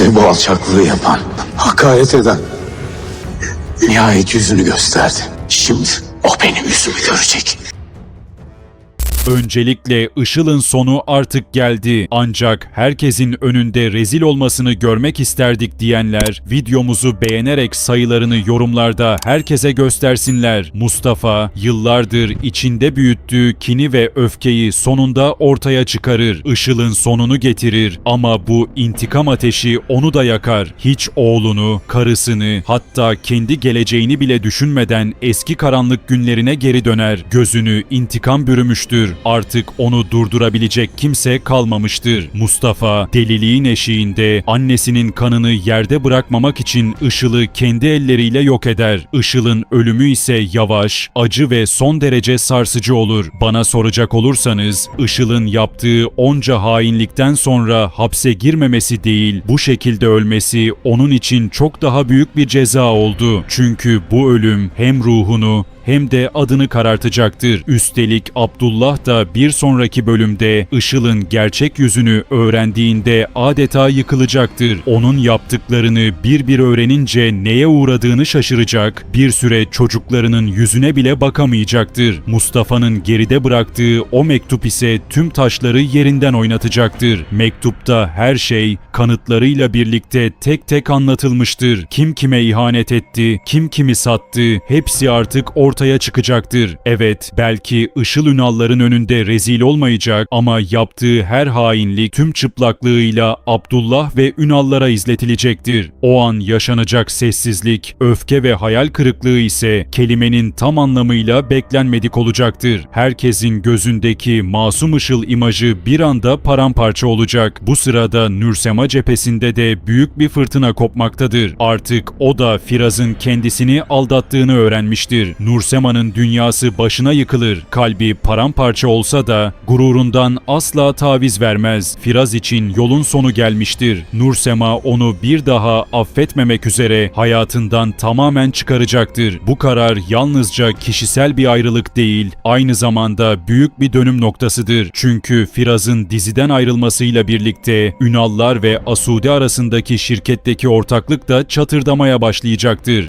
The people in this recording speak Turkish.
Bize bu alçaklığı yapan, hakaret eden nihayet yüzünü gösterdi. Şimdi o benim yüzümü görecek. Öncelikle Işıl'ın sonu artık geldi. Ancak herkesin önünde rezil olmasını görmek isterdik diyenler videomuzu beğenerek sayılarını yorumlarda herkese göstersinler. Mustafa yıllardır içinde büyüttüğü kini ve öfkeyi sonunda ortaya çıkarır. Işıl'ın sonunu getirir ama bu intikam ateşi onu da yakar. Hiç oğlunu, karısını hatta kendi geleceğini bile düşünmeden eski karanlık günlerine geri döner. Gözünü intikam bürümüştür. Artık onu durdurabilecek kimse kalmamıştır. Mustafa deliliğin eşiğinde annesinin kanını yerde bırakmamak için Işıl'ı kendi elleriyle yok eder. Işıl'ın ölümü ise yavaş, acı ve son derece sarsıcı olur. Bana soracak olursanız Işıl'ın yaptığı onca hainlikten sonra hapse girmemesi değil, bu şekilde ölmesi onun için çok daha büyük bir ceza oldu. Çünkü bu ölüm hem ruhunu hem de adını karartacaktır. Üstelik Abdullah da bir sonraki bölümde Işıl'ın gerçek yüzünü öğrendiğinde adeta yıkılacaktır. Onun yaptıklarını bir bir öğrenince neye uğradığını şaşıracak, bir süre çocuklarının yüzüne bile bakamayacaktır. Mustafa'nın geride bıraktığı o mektup ise tüm taşları yerinden oynatacaktır. Mektupta her şey kanıtlarıyla birlikte tek tek anlatılmıştır. Kim kime ihanet etti, kim kimi sattı, hepsi artık ortaya çıkacaktır. Evet, belki Işıl Ünalların önünde rezil olmayacak ama yaptığı her hainlik tüm çıplaklığıyla Abdullah ve Ünallara izletilecektir. O an yaşanacak sessizlik, öfke ve hayal kırıklığı ise kelimenin tam anlamıyla beklenmedik olacaktır. Herkesin gözündeki masum Işıl imajı bir anda paramparça olacak. Bu sırada Nursema cephesinde de büyük bir fırtına kopmaktadır. Artık o da Firaz'ın kendisini aldattığını öğrenmiştir. Nursema'nın dünyası başına yıkılır. Kalbi paramparça olsa da gururundan asla taviz vermez. Firaz için yolun sonu gelmiştir. Nursema onu bir daha affetmemek üzere hayatından tamamen çıkaracaktır. Bu karar yalnızca kişisel bir ayrılık değil, aynı zamanda büyük bir dönüm noktasıdır. Çünkü Firaz'ın diziden ayrılmasıyla birlikte Ünallar ve Asude arasındaki şirketteki ortaklık da çatırdamaya başlayacaktır.